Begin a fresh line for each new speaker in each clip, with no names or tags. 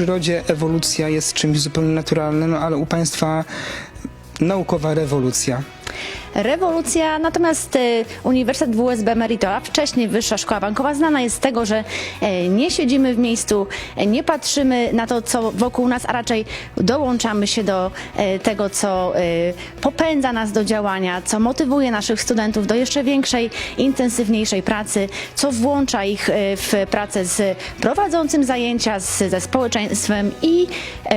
przyrodzie ewolucja jest czymś zupełnie naturalnym, ale u Państwa naukowa rewolucja.
Rewolucja, natomiast e, Uniwersytet WSB Merito, a wcześniej Wyższa Szkoła Bankowa, znana jest z tego, że e, nie siedzimy w miejscu, e, nie patrzymy na to, co wokół nas, a raczej dołączamy się do e, tego, co popędza nas do działania, co motywuje naszych studentów do jeszcze większej, intensywniejszej pracy, co włącza ich w pracę z prowadzącym zajęcia, z, ze społeczeństwem i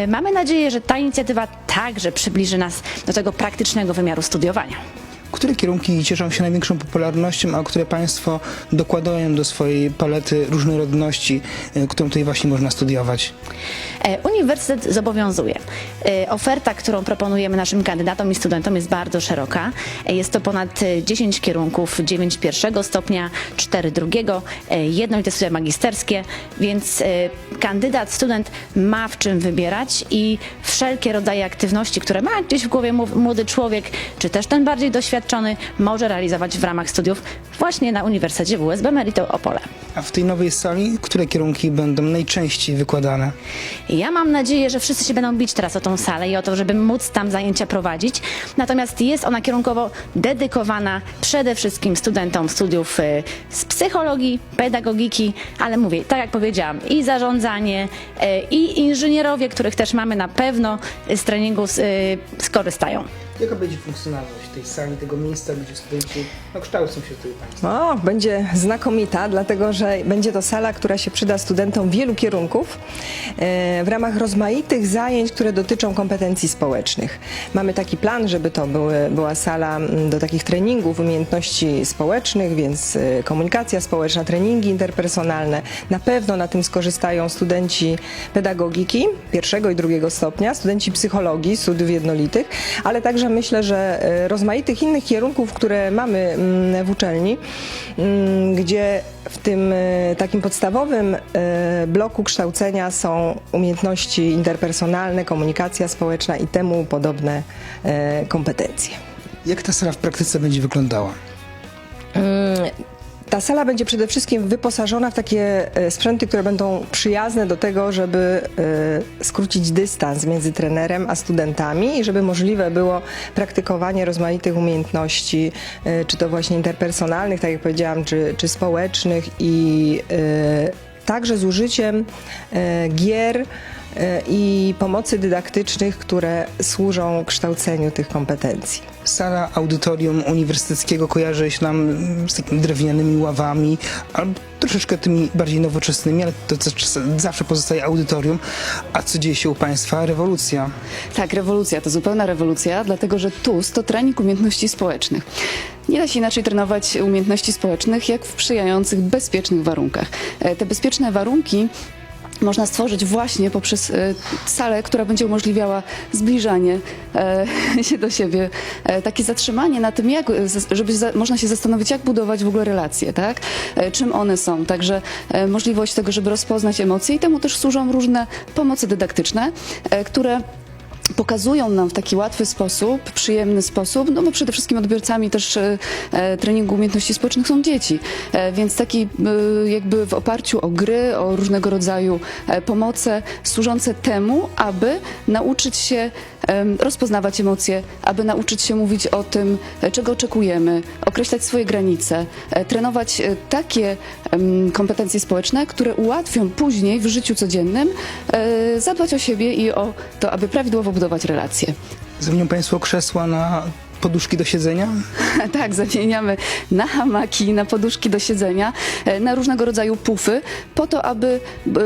mamy nadzieję, że ta inicjatywa także przybliży nas do tego praktycznego wymiaru studiowania.
Które kierunki cieszą się największą popularnością, a które Państwo dokładają do swojej palety różnorodności, y, którą tutaj właśnie można studiować?
E, Uniwersytet zobowiązuje. E, Oferta, którą proponujemy naszym kandydatom i studentom jest bardzo szeroka. E, Jest to ponad e, 10 kierunków, 9 pierwszego stopnia, 4 drugiego, e, jednolite studia magisterskie, więc e, kandydat, student ma w czym wybierać i wszelkie rodzaje aktywności, które ma gdzieś w głowie mł- młody człowiek, czy też ten bardziej doświadczony, może realizować w ramach studiów właśnie na Uniwersytecie WSB Merito Opole.
A w tej nowej sali, które kierunki będą najczęściej wykładane?
Ja mam nadzieję, że wszyscy się będą bić teraz o tą salę i o to, żeby móc tam zajęcia prowadzić. Natomiast jest ona kierunkowo dedykowana przede wszystkim studentom studiów y, z psychologii, pedagogiki, ale mówię, tak jak powiedziałam, i zarządzanie, y, i inżynierowie, których też mamy na pewno z treningu y, skorzystają.
Jaka będzie funkcjonalność tej sali, tego miejsca, gdzie studenci no, kształcą się tutaj Państwo?
O, będzie znakomita, dlatego że będzie to sala, która się przyda studentom wielu kierunków e, w ramach rozmaitych zajęć, które dotyczą kompetencji społecznych. Mamy taki plan, żeby to były, była sala do takich treningów umiejętności społecznych, więc e, komunikacja społeczna, treningi interpersonalne. Na pewno na tym skorzystają studenci pedagogiki pierwszego i drugiego stopnia, studenci psychologii, studiów jednolitych, ale także myślę, że e, rozmaitych innych kierunków, które mamy mm, w uczelni, mm, gdzie w tym e, takim podstawowym e, bloku kształcenia są umiejętności interpersonalne, komunikacja społeczna i temu podobne kompetencje.
Jak ta sala w praktyce będzie wyglądała?
Ta sala będzie przede wszystkim wyposażona w takie e, sprzęty, które będą przyjazne do tego, żeby e, skrócić dystans między trenerem a studentami i żeby możliwe było praktykowanie rozmaitych umiejętności, e, czy to właśnie interpersonalnych, tak jak powiedziałam, czy, czy społecznych i także z użyciem gier i pomocy dydaktycznych, które służą kształceniu tych kompetencji.
Sala audytorium uniwersyteckiego kojarzy się nam z takimi drewnianymi ławami, albo troszeczkę tymi bardziej nowoczesnymi, ale to zawsze pozostaje audytorium. A co dzieje się u Państwa? Rewolucja.
Tak, rewolucja to zupełna rewolucja, dlatego że TUS to trening umiejętności społecznych. Nie da się inaczej trenować umiejętności społecznych, jak w sprzyjających, bezpiecznych warunkach. E, Te bezpieczne warunki można stworzyć właśnie poprzez e, salę, która będzie umożliwiała zbliżanie e, się do siebie, e, takie zatrzymanie na tym, jak, żeby można się zastanowić, jak budować w ogóle relacje, tak? Czym one są. Także możliwość tego, żeby rozpoznać emocje i temu też służą różne pomocy dydaktyczne, które pokazują nam w taki łatwy sposób, przyjemny sposób, no bo przede wszystkim odbiorcami też e, e, treningu umiejętności społecznych są dzieci, e, więc taki jakby w oparciu o gry, o różnego rodzaju pomoce służące temu, aby nauczyć się rozpoznawać emocje, aby nauczyć się mówić o tym, czego oczekujemy, określać swoje granice, trenować takie kompetencje społeczne, które ułatwią później w życiu codziennym zadbać o siebie i o to, aby prawidłowo budować relacje.
Zamienią Państwo krzesła na poduszki do siedzenia?
tak, zamieniamy na hamaki, na poduszki do siedzenia, e, na różnego rodzaju pufy, po to, aby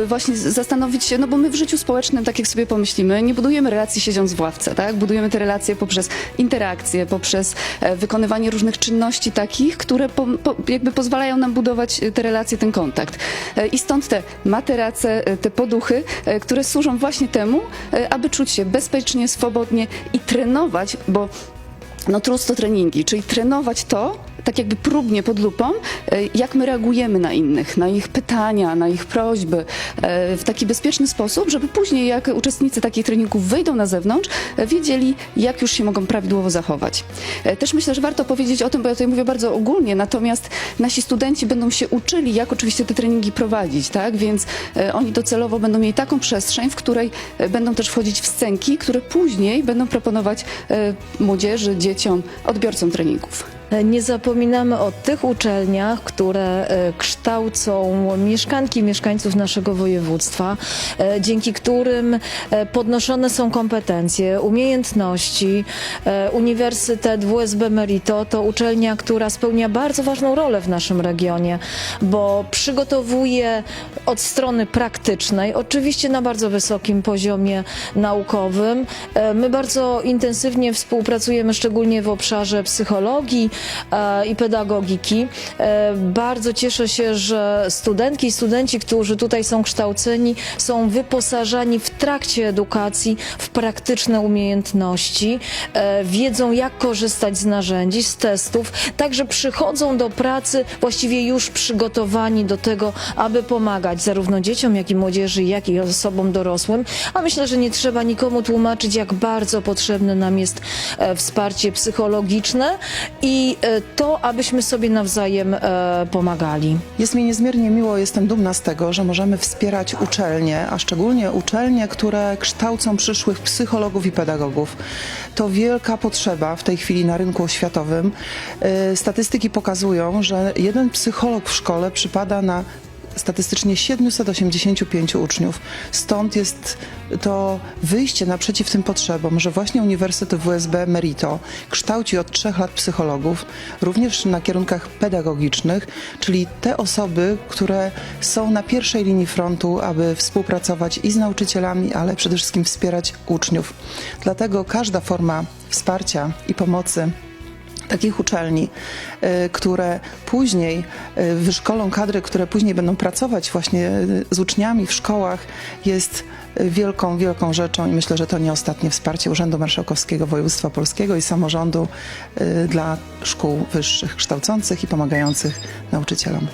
e, właśnie zastanowić się, no bo my w życiu społecznym, tak jak sobie pomyślimy, nie budujemy relacji siedząc w ławce, tak? Budujemy te relacje poprzez interakcje, poprzez e, wykonywanie różnych czynności takich, które po, po, jakby pozwalają nam budować te relacje, ten kontakt. I stąd te materace, te poduchy, które służą właśnie temu, aby czuć się bezpiecznie, swobodnie i trenować, bo no trudno to treningi, czyli trenować to, tak jakby próbnie pod lupą, e, jak my reagujemy na innych, na ich pytania, na ich prośby, e, w taki bezpieczny sposób, żeby później, jak uczestnicy takich treningów wyjdą na zewnątrz, e, wiedzieli, jak już się mogą prawidłowo zachować. Też myślę, że warto powiedzieć o tym, bo ja tutaj mówię bardzo ogólnie, natomiast nasi studenci będą się uczyli, jak oczywiście te treningi prowadzić, tak? Więc oni docelowo będą mieli taką przestrzeń, w której będą też wchodzić w scenki, które później będą proponować młodzieży, dzieciom, odbiorcom treningów.
Nie zapominamy o tych uczelniach, które e, kształcą mieszkanki, mieszkańców naszego województwa, e, dzięki którym e, podnoszone są kompetencje, umiejętności. Uniwersytet WSB Merito to uczelnia, która spełnia bardzo ważną rolę w naszym regionie, bo przygotowuje od strony praktycznej, oczywiście na bardzo wysokim poziomie naukowym. My bardzo intensywnie współpracujemy, szczególnie w obszarze psychologii i pedagogiki. E, Bardzo cieszę się, że studentki i studenci, którzy tutaj są kształceni, są wyposażani w trakcie edukacji w praktyczne umiejętności, e, wiedzą jak korzystać z narzędzi, z testów, także przychodzą do pracy właściwie już przygotowani do tego, aby pomagać zarówno dzieciom, jak i młodzieży, jak i osobom dorosłym. A myślę, że nie trzeba nikomu tłumaczyć, jak bardzo potrzebne nam jest e, wsparcie psychologiczne i e, to, abyśmy sobie nawzajem e, pomagali.
Jest mi niezmiernie miło, jestem dumna z tego, że możemy wspierać uczelnie, a szczególnie uczelnie, które kształcą przyszłych psychologów i pedagogów. To wielka potrzeba w tej chwili na rynku oświatowym. Y, Statystyki pokazują, że jeden psycholog w szkole przypada na statystycznie 785 uczniów. Stąd jest to wyjście naprzeciw tym potrzebom, że właśnie Uniwersytet WSB Merito kształci od trzech lat psychologów, również na kierunkach pedagogicznych, czyli te osoby, które są na pierwszej linii frontu, aby współpracować i z nauczycielami, ale przede wszystkim wspierać uczniów. Dlatego każda forma wsparcia i pomocy takich uczelni, y, które później y, wyszkolą kadry, które później będą pracować właśnie y, z uczniami w szkołach, jest wielką, wielką rzeczą i myślę, że to nie ostatnie wsparcie Urzędu Marszałkowskiego Województwa Polskiego i samorządu dla szkół wyższych kształcących i pomagających nauczycielom.